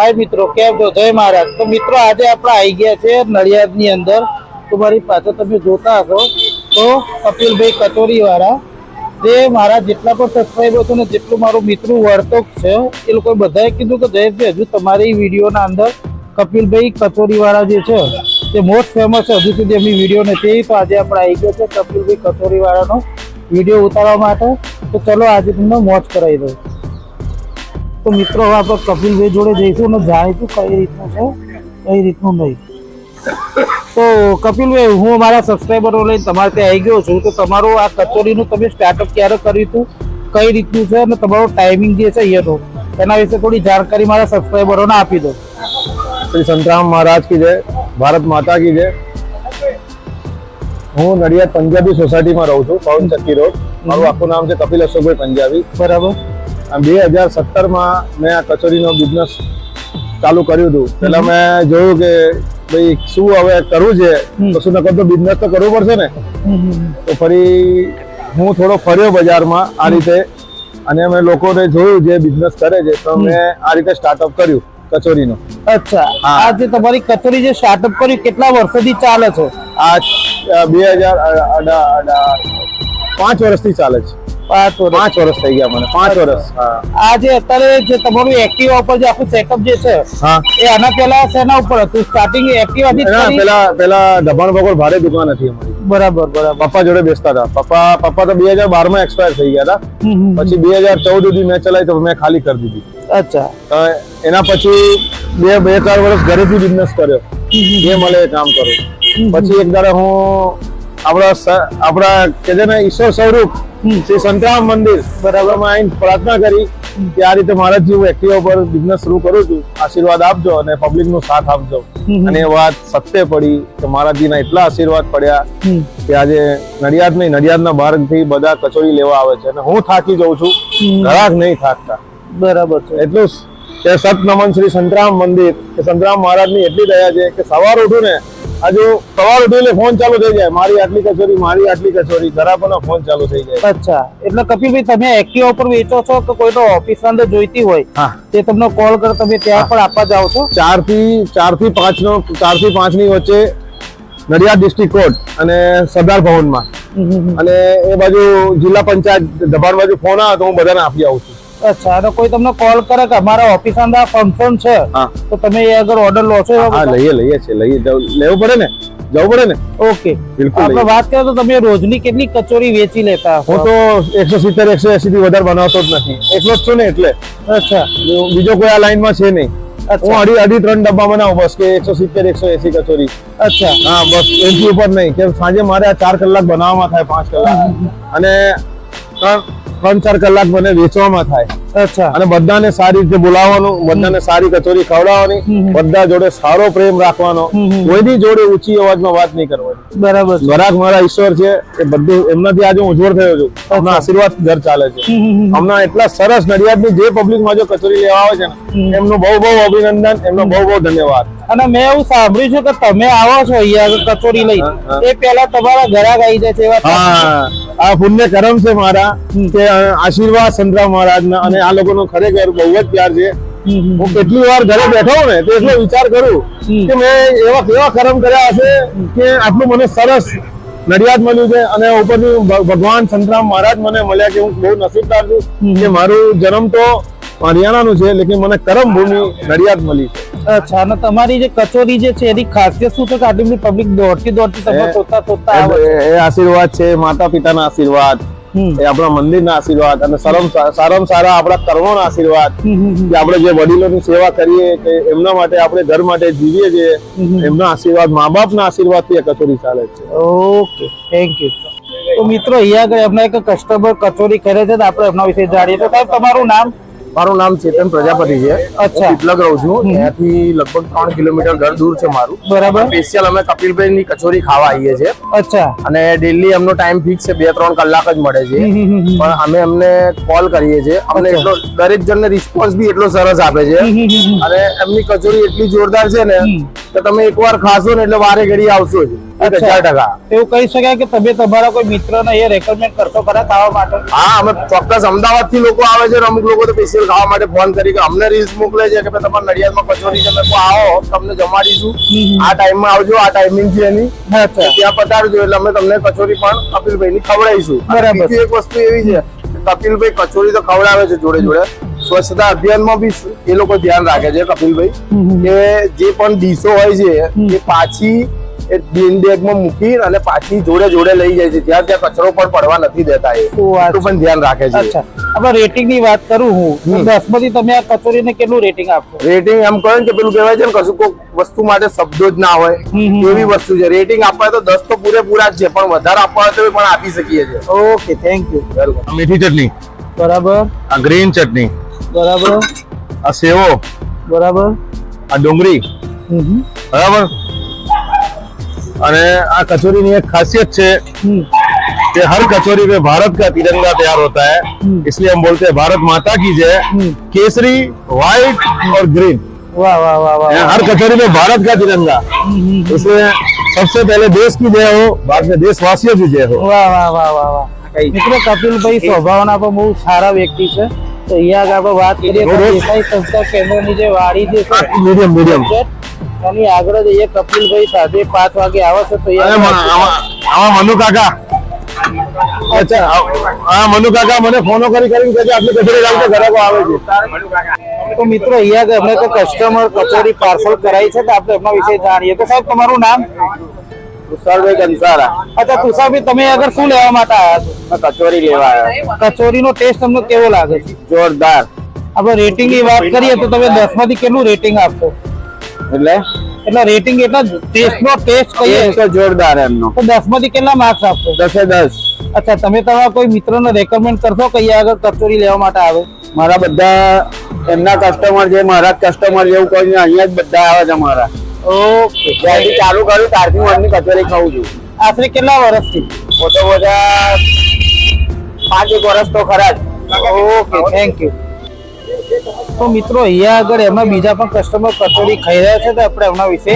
હાય મિત્રો, કેમ છો? જય મહારાજ. તો મિત્રો, આજે આપણે આવી ગયા છે નડિયાદની અંદર. તો મારી પાછળ તમે જોતા હશો તો કપિલભાઈ કચોરી વાળા જે મારા જેટલા પણ સબસ્ક્રાઈબર છે ને જેટલું મારું મિત્રો વર્તક છે, એ લોકોએ બધાએ કીધું કે જયેશભાઈ હજુ તમારી વિડીયોના અંદર કપિલભાઈ કચોરી વાળા જે છે તે મોસ્ટ ફેમસ છે. હજુ સુધી એમની વીડિયો નથી તો આજે આપણે આવી ગયા છે કપિલભાઈ કચોરી વાળાનો વીડિયો ઉતારવા માટે. તો ચલો, આજે તમને મોજ કરાવી દઉં. તો મિત્રો હવે આપણે કપિલભાઈ જોડે જઈશું અને જાણીશું કઈ રીતનું છે કઈ રીતનું નહીં. તો કપિલભાઈ હું મારા સબસ્ક્રાઈબરો લઈને તમારે ત્યાં આવી ગયો છું તો તમારું આ કચોરીનું તમે સ્ટાર્ટઅપ ક્યારે કર્યું હતું કઈ રીતનું છે અને તમારો ટાઈમિંગ જે છે અહીંયાનો એના વિશે થોડી જાણકારી મારા સબસ્ક્રાઈબરોને આપી દો. શ્રી સંતરામ મહારાજ કી જય ભારત માતા કી જય. હું નડિયાદ પંજાબી સોસાયટીમાં રહું છું પવન ચક્કી રોડ. મારું આખું નામ છે કપિલ અશોકભાઈ પંજાબી. બરાબર. બે હજાર સત્તરમાં મેં આ કચોરીનો બિઝનેસ ચાલુ કર્યું હતું. પહેલાં મેં જોયું કે ભાઈ શું હવે કરવું છે? કશું તો શું નકર તો બિઝનેસ તો કરવું પડશે ને? તો ફરી હું થોડો ફર્યો બજારમાં આ રીતે. અને મેં લોકોને જોયું જે બિઝનેસ કરે છે તો મેં આ રીતે સ્ટાર્ટઅપ કર્યું કચોરીનો. અચ્છા. આ જે તમારી કચોરી જે સ્ટાર્ટઅપ કર્યું કેટલા વર્ષોથી ચાલે છે? આ બે હજાર પાંચ વર્ષથી ચાલે છે. પાંચ વર્ષ. પાંચ વર્ષ થઈ ગયા મને પાંચ વર્ષ. આ જે અત્યારે જે તમારું એક્ટિવા ઉપર જે આખું સેટઅપ જે છે એ આના પહેલા શેના ઉપર હતું? સ્ટાર્ટિંગ એક્ટિવા થી? પેલા પેલા દબાણ વગર ભારે દુકાન હતી અમારી. બરાબર બરાબર. પપ્પા જોડે બેસતા હતા. પપ્પા પપ્પા તો બે હજાર બારમાં એક્સપાયર થઈ ગયા હતા. પછી બે હજાર ચૌદ સુધી મેં ચલાવી તો મેં ખાલી કરી દીધી. અચ્છા. એના પછી બે બે ચાર વર્ષ ઘરેથી બિઝનેસ કર્યો. જે મળે એ કામ કરું. પછી એક દાડે હું આપણા આપણા કે છે ને ઈશ્વર સ્વરૂપ શ્રી સંતરામ મંદિર બરાબર આવીને પ્રાર્થના કરી કે આ રીતે મારા જેવું એક્ટિવા પર બિઝનેસ શરૂ કરું છું આશીર્વાદ આપજો અને પબ્લિક નો સાથ આપજો. અને એ વાત સત્ય પડી કે મારાજીના એટલા આશીર્વાદ પડ્યા કે આજે નડિયાદ નહીં નડિયાદના બહારથી બધા કચોરી લેવા આવે છે અને હું થાકી જાઉં છું. ઘરાક નહીં થાકતા. બરાબર છે. એટલું કે સત નમન શ્રી સંતરામ મંદિર કે સંતરામ મહારાજની એટલી દયા છે કે સવાર ઉઠું ને આજુ સવાર ઉઠીને ફોન ચાલુ થઈ જાય. મારી આટલી કચોરી મારી આટલી કચોરી ઘરાકોનો ફોન ચાલુ થઈ જાય. અચ્છા. એટલે કપિલભાઈ તમે એક્ટિવા ઉપર વેચો છો કે કોઈનો ઓફિસ અંદર જોઈતી હોય? હા. તે તમને કોલ કરો તમે ત્યાં પણ આપવા જાઓ છો? ચારથી ચારથી પાંચ નો ચારથી પાંચની વચ્ચે નડિયાદ ડિસ્ટ્રિક્ટ કોર્ટ અને સરદાર ભવનમાં. અને એ બાજુ જિલ્લા પંચાયત દબાણ બાજુ ફોન આવે તો હું બધાને આપી આવું છું. અચ્છા અને કોઈ તમને કોલ કરે કે અમારા ઓફિસ અંદર ફંક્શન છે તો તમે એ આગળ ઓર્ડર લો છો હા લઈએ લઈએ છે લઈએ. લેવું પડે ને? જવું પડે ને? ઓકે બિલકુલ આપણે વાત કરીએ તો તમે રોજની કેટલી કચોરી વેચી લેતા? હું તો એકસો સિત્તેર એકસો એસી થી વધારે બનાવતો જ નથી. એકલો જ છું ને એટલે. અચ્છા. બીજો કોઈ આ લાઈનમાં છે નહીં. હું અઢી અઢી ત્રણ ડબ્બા બનાવું બસ કે એકસો સિત્તેર એકસો એસી કચોરી. અચ્છા. હા બસ એનથી ઉપર નહીં. કે સાંજે મારે આ ચાર કલાક બનાવવામાં થાય પાંચ કલાક. અને ત્રણ ત્રણ ચાર કલાક મને વેચવામાં થાય. અચ્છા. અને બધાને સારી રીતે બોલાવવાનું બધાને સારી કચોરી ખવડાવવાની બધા જોડે સારો પ્રેમ રાખવાનો. કોઈની જોડે ઊંચી અવાજમાં વાત નહીં કરવાની. બરાબર છે. ઘરાક મારા ઈશ્વર છે એ બધું એમનાથી આજે ઉજ્જવળ થયો છું. એમના આશીર્વાદ ઘર ચાલે છે. હમ, હમ, હમ. હમણાં એટલા સરસ નડિયાદની જે પબ્લિકમાં જો કચોરી લેવા આવે છે ને એમનું બહુ બહુ અભિનંદન એમનો બહુ બહુ ધન્યવાદ. અને મેં એવું સાંભળ્યું છે કે તમે આવો છો અહીંયા કચોરી લઈ. એ પહેલા તમારા ઘરાક આવી જાય છે એવા હા. આ પુણ્ય કરમ છે મારા કે આશીર્વાદ સંતરામ મહારાજના અને આ લોકોનો ખરેખર બહુ જ પ્યાર છે. હું કેટલી વાર ઘરે બેઠો ને તો એટલો વિચાર કરું કે મેં એવા કેવા કર્મ કર્યા હશે કે આટલું મને સરસ નડિયાદ મળ્યું છે અને ઉપરથી ભગવાન સંતરામ મહારાજ મને મળ્યા કે હું બહુ નસીબદાર છું કે મારું જન્મ તો હરિયાણાનું છે લેકિન મને કરમ ભૂમિ નડિયાદ મળી છે. અચ્છા અને તમારી જે કચોરી જે છે એની ખાસિયત શું છે કે આટલી પબ્લિક દોડતી દોડતી તમે શોધતા આવે એ- આશીર્વાદ છે માતા પિતાના આશીર્વાદ. એ આપણા મંદિરના આશીર્વાદ અને સારામાં સારા આપણા કર્મોના આશીર્વાદ. કે આપણે જે વડીલોની સેવા કરીએ કે એમના માટે આપણે ઘર માટે જીવીએ છીએ એમના આશીર્વાદ મા બાપના આશીર્વાદથી આ કચોરી ચાલે છે. ઓકે થેન્ક યુ તો મિત્રો અહીંયા આગળ એમના એક કસ્ટમર કચોરી કરે છે તો આપણે એમના વિશે જાણીએ. તો સાહેબ તમારું નામ? મારું નામ ચેતન પ્રજાપતિ છે. અચ્છા. હું રહું છું. ત્યાંથી લગભગ ત્રણ કિલોમીટર ઘર દૂર છે મારું. બરાબર. સ્પેશિયલ અમે કપિલભાઈ ની કચોરી ખાવા આવીએ છીએ. અચ્છા. અને ડેલી એમનો ટાઈમ ફિક્સ છે. બે ત્રણ કલાક જ મળે છે. પણ અમે એમને કોલ કરીએ છીએ. અમને. એટલો દરેક જણને રિસ્પોન્સ બી એટલો સરસ આપે છે. અને એમની કચોરી એટલી જોરદાર છે ને કે તમે એકવાર ખાશો ને એટલે વારે ઘડી આવશો જ. હજાર ટકા. એવું કહી શકાય કે તમે તમારા કોઈ મિત્રને એ રેકમેન્ડ કરશો ખરા ખાવા માટે? હા અમે ચોક્કસ અમદાવાદથી લોકો આવે છે અમુક લોકો તો સ્પેશિયલ ખાવા માટે ફોન કરી કે અમને રીલ્સ મોકલે છે કે તમારા નડિયાદમાં કચોરી છે મેં આવો તમને જમાડીશું આ ટાઈમમાં આવજો આ ટાઈમિંગ છે એની. ત્યાં પધારજો એટલે અમે તમને કચોરી પણ કપિલભાઈ ની ખવડાવીશું બરાબર. એક વસ્તુ એવી છે કે કપિલભાઈ કચોરી તો ખવડાવે છે જોડે જોડે. સ્વચ્છતા અભિયાનમાં બી એ લોકો ધ્યાન રાખે છે કપિલભાઈ કે જે પણ ડીશો હોય છે એ પાછી એ બિન બેગમાં મૂકી અને પાછી જોડે જોડે લઈ જાય છે. જ્યાં ત્યાં કચરો પણ પડવા નથી દેતા એ. પણ ધ્યાન રાખે છે. અચ્છા. આપણે રેટિંગની વાત કરું હું. દસમાંથી તમે આ કચોરીને કેટલું રેટિંગ આપશો? રેટિંગ એમ કહે ને કે પેલું કહેવાય છે ને કશું કોઈ વસ્તુ માટે શબ્દો જ ના હોય. એવી વસ્તુ છે. રેટિંગ આપવા તો દસ તો પૂરેપૂરા જ છે પણ વધારે આપવા હોય તો પણ આપી શકીએ છીએ. ઓકે થેન્ક યુ વેલકમ મીઠી ચટણી. બરાબર. આ ગ્રીન ચટણી. બરાબર. આ સેવો. બરાબર. આ ડુંગળી. બરાબર? અને આ कचौरी एक खासियत છે હમ कि हर कचौरी में भारत का तिरंगा तैयार होता है हम्म। इसलिए हम बोलते हैं भारत माता की जय हम्म। केसरी व्हाइट और ग्रीन વાહ વાહ વાહ વાહ વાહ. हर कचौरी में भारत का तिरंगा હમ હમ. इसलिए सबसे पहले देश की जय हो बाद में देशवासियों की जय हो વાહ વાહ વાહ વાહ વાહ મિત્રો કપિલભાઈ સ્વભાવના પણ બહુ સારા વ્યક્તિ છે તો અહીંયા આગળ આપણે વાત કરીએ તો રોજ- દેસાઈ સંસ્થા કેન્દ્રની જે વાડી જે છે मीडियम मीडियम એની આગળ જ એ કપિલભાઈ સાથે પાંચ વાગે આવે છે તો આમાં મનુ કાકા. અચ્છા હા મનુ કાકા મને ફોનો કરી કરીને કહે આપણે કચોરી લાવતો ઘરે આવે છે. તો મિત્રો અહીંયા અમે કોઈ કસ્ટમર કચોરી પાર્સલ કરાઈ છે તો આપણે એમના વિશે જાણીએ. તો સાહેબ તમારું નામ? તુષારભાઈ કંસારા અચ્છા તુષારભાઈ તમે આગળ શું લેવા માટે આવ્યા છો? કચોરી લેવા આવ્યા કચોરીનો ટેસ્ટ તમને કેવો લાગે છે? જોરદાર. આપણે રેટિંગની વાત કરીએ તો તમે દસમાંથી કેટલું રેટિંગ આપશો? એટલે એટલે રેટિંગ એટલા ટેસ્ટ નો ટેસ્ટ કહીએ. તો જોરદાર એમનો. તો 10 માંથી કેટલા માર્ક્સ આપશો? દસે દસ. અચ્છા તમે તમારા કોઈ મિત્રને રેકમેન્ડ કરશો કે અહીંયા આગળ કચોરી લેવા માટે આવે? મારા બધા એમના કસ્ટમર જે મારા કસ્ટમર જેવું કોઈ અહીંયા જ બધા આવે છે મારા. ઓકે ત્યાંથી ચાલુ કર્યું ત્યારથી હું એમની કચોરી ખાઉં છું. આશરે કેટલા વર્ષથી? પોતે બધા પાંચ એક વર્ષ તો ખરા જ. ઓકે થેન્ક યુ તો મિત્રો અહીંયા આગળ એમાં બીજા પણ કસ્ટમર કચોરી ખાઈ રહ્યા છે તો આપણે એમના વિશે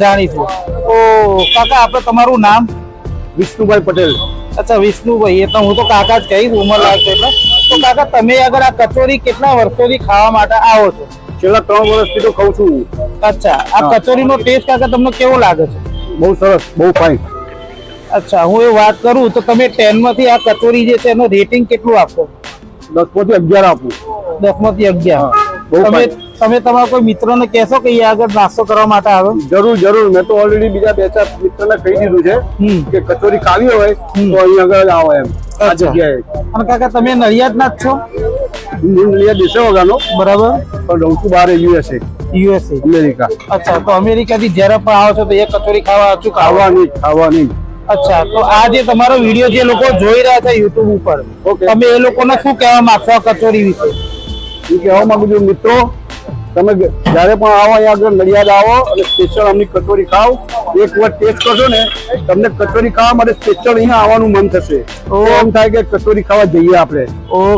જાણીશું. તો કાકા આપણે તમારું નામ? વિષ્ણુભાઈ પટેલ. અચ્છા વિષ્ણુભાઈ એ તો હું તો કાકા જ કહીશ ઉંમર લાગશે એટલે. તો કાકા તમે આગળ આ કચોરી કેટલા વર્ષોથી ખાવા માટે આવો છો? છેલ્લા ત્રણ વર્ષથી તો ખાઉં છું. અચ્છા આ કચોરીનો ટેસ્ટ કાકા તમને કેવો લાગે છે? બહુ સરસ બહુ ફાઇન અચ્છા હું એ વાત કરું તો તમે ટેનમાંથી આ કચોરી જે છે એનો રેટિંગ કેટલું આપશો દસમાંથી અગિયાર આપું. દસમાંથી અગિયાર તમે તમે તમારા કોઈ મિત્રોને કહેશો કે આગળ નાસ્તો કરવા માટે આવે? જરૂર જરૂર. મેં તો ઓલરેડી બીજા બે ચાર મિત્રને કહી દીધું છે કે કચોરી ખાવી હોય. તો અહીં આગળ આવો એમ. આ જગ્યાએ. અને કાકા તમે નડિયાદના જ છો? અહીંયા દેશે વગાનો. બરાબર. પણ રહું છું બહાર યુએસએ યુએસએ અમેરિકા. અચ્છા તો અમેરિકાથી જ્યારે પણ આવો છો તો એ કચોરી ખાવા અચૂક ખાવાની ખાવા નહીં ખાવા નહીં અચ્છા તો આ જે તમારો વીડિયો જે લોકો જોઈ રહ્યા છે યુટ્યુબ ઉપર. તમે એ લોકોને શું કહેવા માંગશો આ કચોરી વિશે? હું કહેવા માંગુ છું મિત્રો તમે જ્યારે પણ આવો અહીંયા આગળ નડિયાદ આવો અને સ્પેશિયલ અમની કચોરી ખાઓ એક વાર ટેસ્ટ કરશો ને તમને કચોરી ખાવા માટે સ્પેશિયલ અહીંયા આવવાનું મન થશે. એમ થાય કે કચોરી ખાવા જઈએ આપણે.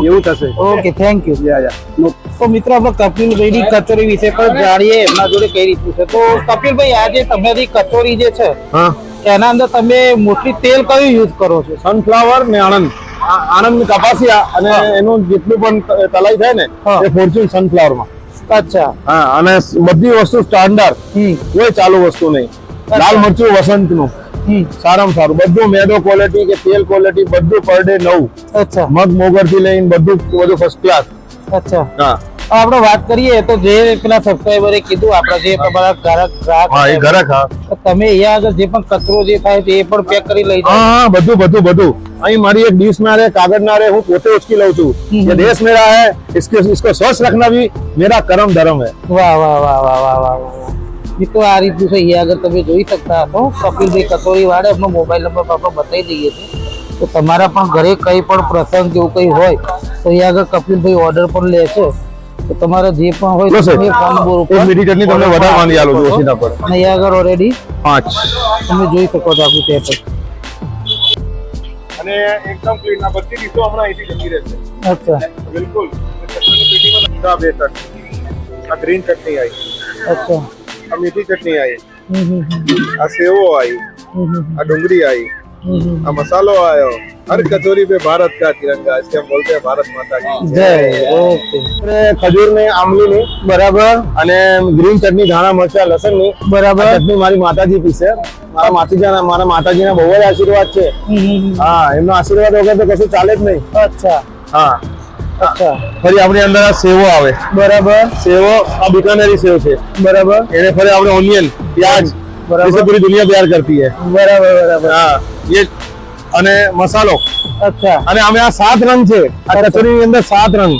એવું થશે. Okay thank you yeah yeah તો મિત્રો આપણે કપિલભાઈની કચોરી વિશે પણ જાણીએ એમના જોડે કઈ રીતનું છે? તો કપિલભાઈ આજે તમારી કચોરી જે છે હા. એના અંદર તમે મોસ્ટલી તેલ કયું યુઝ કરો છો? સનફ્લાવર ને આણંદ. આણંદની કપાસિયા અને એનું જેટલું પણ તલાઈ થાય ને એ ફોર્ચ્યુન સનફ્લાવરમાં. અચ્છા. હા અને બધી વસ્તુ સ્ટાન્ડર્ડ કોઈ ચાલુ વસ્તુ નહીં. લાલ મરચું વસંતનું સારામાં સારું. બધું મેદો ક્વોલિટી કે તેલ ક્વોલિટી બધું પર ડે નવું. અચ્છા. મગ મોગરથી લઈને બધું બધું ફર્સ્ટ ક્લાસ અચ્છા. હા. આપણે વાત કરીએ તો જે પેલા સબસ્ક્રાઈબરે કીધું આપણા જે તમારા ગ્રાહક ગ્રાહક હા એ છે, ઘરે ખા તો તમે અહીંયા આગળ જે પણ કચરો જે થાય છે એ પણ પેક કરી લઈ હા જાઓ હા બધું બધું બધું અહીં મારી એક ડીશ ના રે કાગળ ના રે હું પોતે ઉચકી લઉં છું હમ. ये देश मेरा है इसके इसको स्वस्थ रखना भी मेरा कर्म धर्म है વાહ વાહ વાહ વાહ વાહ વાહ વાહ મિત્રો આ રીતનું છે અહીંયા આગળ તમે જોઈ શકતા હશો કપિલભાઈ કચોરી વાળે એમનો મોબાઈલ નંબર આપણે બતાવી દઈએ છીએ તો તમારા પણ ઘરે કંઈ પણ પ્રસંગ જેવું કંઈ હોય તો અહીંયા આગળ કપિલભાઈ ઓર્ડર પણ લે છે તો તો તમારે જે પણ હોય તમે ફોન નંબર ઉપર એક મિનિટની તમને વધારે વાણી આલો છું ઓછીના પર અને અહીંયા આગળ ઓલરેડી પાંચ. તમે જોઈ શકો છો આખું ટેપ અને એકદમ ક્લીન આ બધી ડીશો હમણાં અહીંથી જતી રહેશે અચ્છા. બિલકુલ. ચટણી પેટીમાં નંદા બે તક આ ગ્રીન ચટણી આવી. અચ્છા. આ મીઠી ચટણી આવી. આ સેવો આવી. આ ડુંગળી આવી. આ મસાલો આવ્યો. હર કચોરી पे भारत का तिरंगा इसके हम बोलते हैं भारत माता की। जय ઓકે ખજૂર ને આમલી ની બરાબર અને ગ્રીન ચટણી ધાણા મરચા લસણની બરાબર। ચટણી મારી માતાજી પીસે મારા માતાજીના મારા માતાજીના બહુ જ આશીર્વાદ છે. હા એમનો આશીર્વાદ વગર તો કશું ચાલે જ નહીં. અચ્છા. હા. ફરી આપણી અંદર આ સેવો આવે. બરાબર. સેવો આ બિકાનેરી સેવ છે. બરાબર. એને ફરી આપણે ઓનિયન પ્યાજ બરાબર. પૂરી દુનિયા તૈયાર કરતી હે. બરાબર બરાબર. હા. અને મસાલો. અચ્છા. અને અમે આ સાત રંગ છે. આ કચોરીની અંદર સાત રંગ.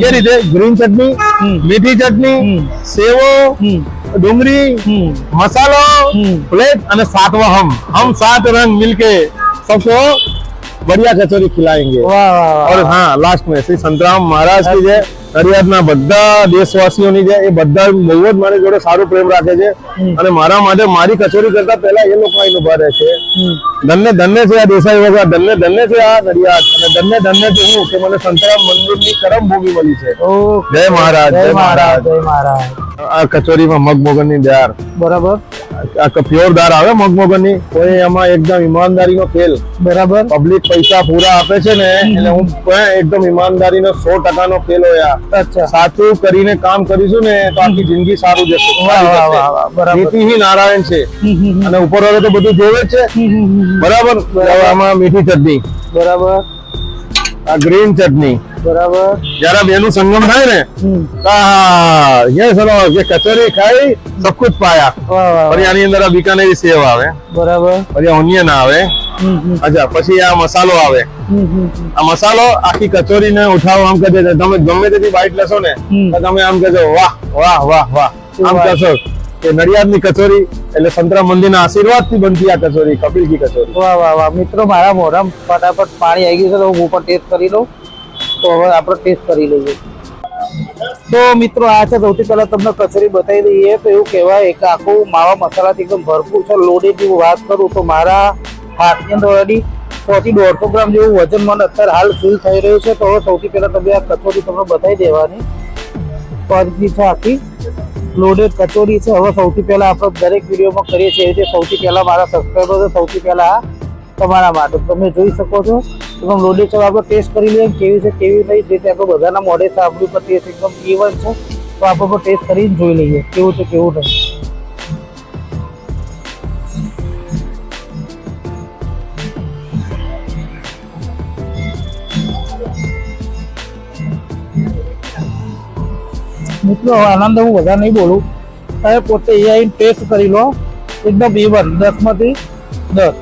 કે રીતે ગ્રીન ચટણી મીઠી ચટણી સેવો ડુંગળી મસાલો પ્લેટ અને સાતવા હમ. હમ સાત રંગ મિલકે सबको बढ़िया कचोरी खिलाएंगे और हाँ લાસ્ટ में શ્રી સંતરામ મહારાજ કી જય નડિયાદના બધા દેશવાસીઓની જય એ બધા બહુ જ મારી જોડે સારું પ્રેમ રાખે છે. અને મારા માટે મારી કચોરી કરતા પહેલા એ લોકો અહીં ઊભા રહે છે. ધન્ય ધન્ય છે આ દેસાઈ વગર. ધન્ય ધન્ય છે આ નડિયાદ અને ધન્ય ધન્ય છે હું કે મને સંતરામ મંદિરની કરમ ભૂમિ મળી છે. જય મહારાજ, જય મહારાજ. જય મહારાજ. આ કચોરીમાં મગમોગનની દાળ. બરાબર. આ પ્યોર દાળ આવે મગમોગનની કોઈ એમાં એકદમ ઈમાનદારી નો ખેલ. બરાબર. પબ્લિક પૈસા પૂરા આપે છે ને એટલે હું એકદમ ઈમાનદારીનો સો ટકા નો ખેલ હોય અચ્છા. સાચું કરીને કામ કરીશું ને તો આખી જિંદગી સારું જશે. નીતિ નારાયણ છે. અને ઉપર વાળો તો બધું જોવે છે. બરાબર? આમાં મીઠી ચટણી. બરાબર. આ ગ્રીન ચટણી. બરાબર. જરા બેનું સંગમ થાય ને આ યે સરો જે કચોરી ખાઈ સબ પાયા. પછી આની અંદર આ બીકાનેરી સેવ આવે. બરાબર. પછી ઓનિયન આવે. અચ્છા પછી આ મસાલો આવે. આ મસાલો આખી કચોરીને ઉઠાવો આમ કહે તમે ગમે તેથી બાઈટ લેશો ને તો તમે આમ કહેજો વાહ વાહ વાહ વાહ. આમ કહેશો કે નડિયાદની કચોરી, એટલે સંતરામ મંદિરના આશીર્વાદથી બનતી આ કચોરી, કપિલજી કચોરી. વાહ વાહ વાહ. મિત્રો, મારા મોઢામાં ફટાફટ પાણી આવી ગયું છે, તો હું પણ ટેસ્ટ કરી લઉં. તો હવે આપણે ટેસ્ટ કરી લઈએ. તો મિત્રો, આ છે સૌથી પહેલા તમને કચોરી બતાવી દઈએ. તો એવું કહેવાય કે આખું માવા મસાલાથી એકદમ ભરપૂર છે. લોડેડ જેવું વાત કરું તો મારા હાથની અંદર ઓલરેડી સોથી દોઢસો ગ્રામ જેવું વજન મને અત્યારે હાલ ફીલ થઈ રહ્યું છે. તો હવે સૌથી પહેલા તમે આ કચોરી તમને બતાવી દેવાની. આ છે આખી. લોડેડ કચોરી છે. હવે સૌથી પહેલાં આપણે દરેક વિડીયોમાં કરીએ છીએ રીતે સૌથી પહેલાં મારા સબસ્ક્રાઈબર સૌથી પહેલાં તમારા માટે. તમે જોઈ શકો છો એકદમ લોડેડ છે, આપણે ટેસ્ટ કરી લઈએ કેવી છે, કેવી નહીં. જે આપણે બધાના મોઢે આપણી પર ટેસ્ટ એકદમ જીવન છે. તો આપણે પણ ટેસ્ટ કરીને જોઈ લઈએ, કેવું છે, કેવું નહીં. મિત્રો આનંદ હું વધારે નહીં બોલું. તમે પોતે એ આવીને ટેસ્ટ કરી લો. એકદમ ઇવન દસમાંથી દસ.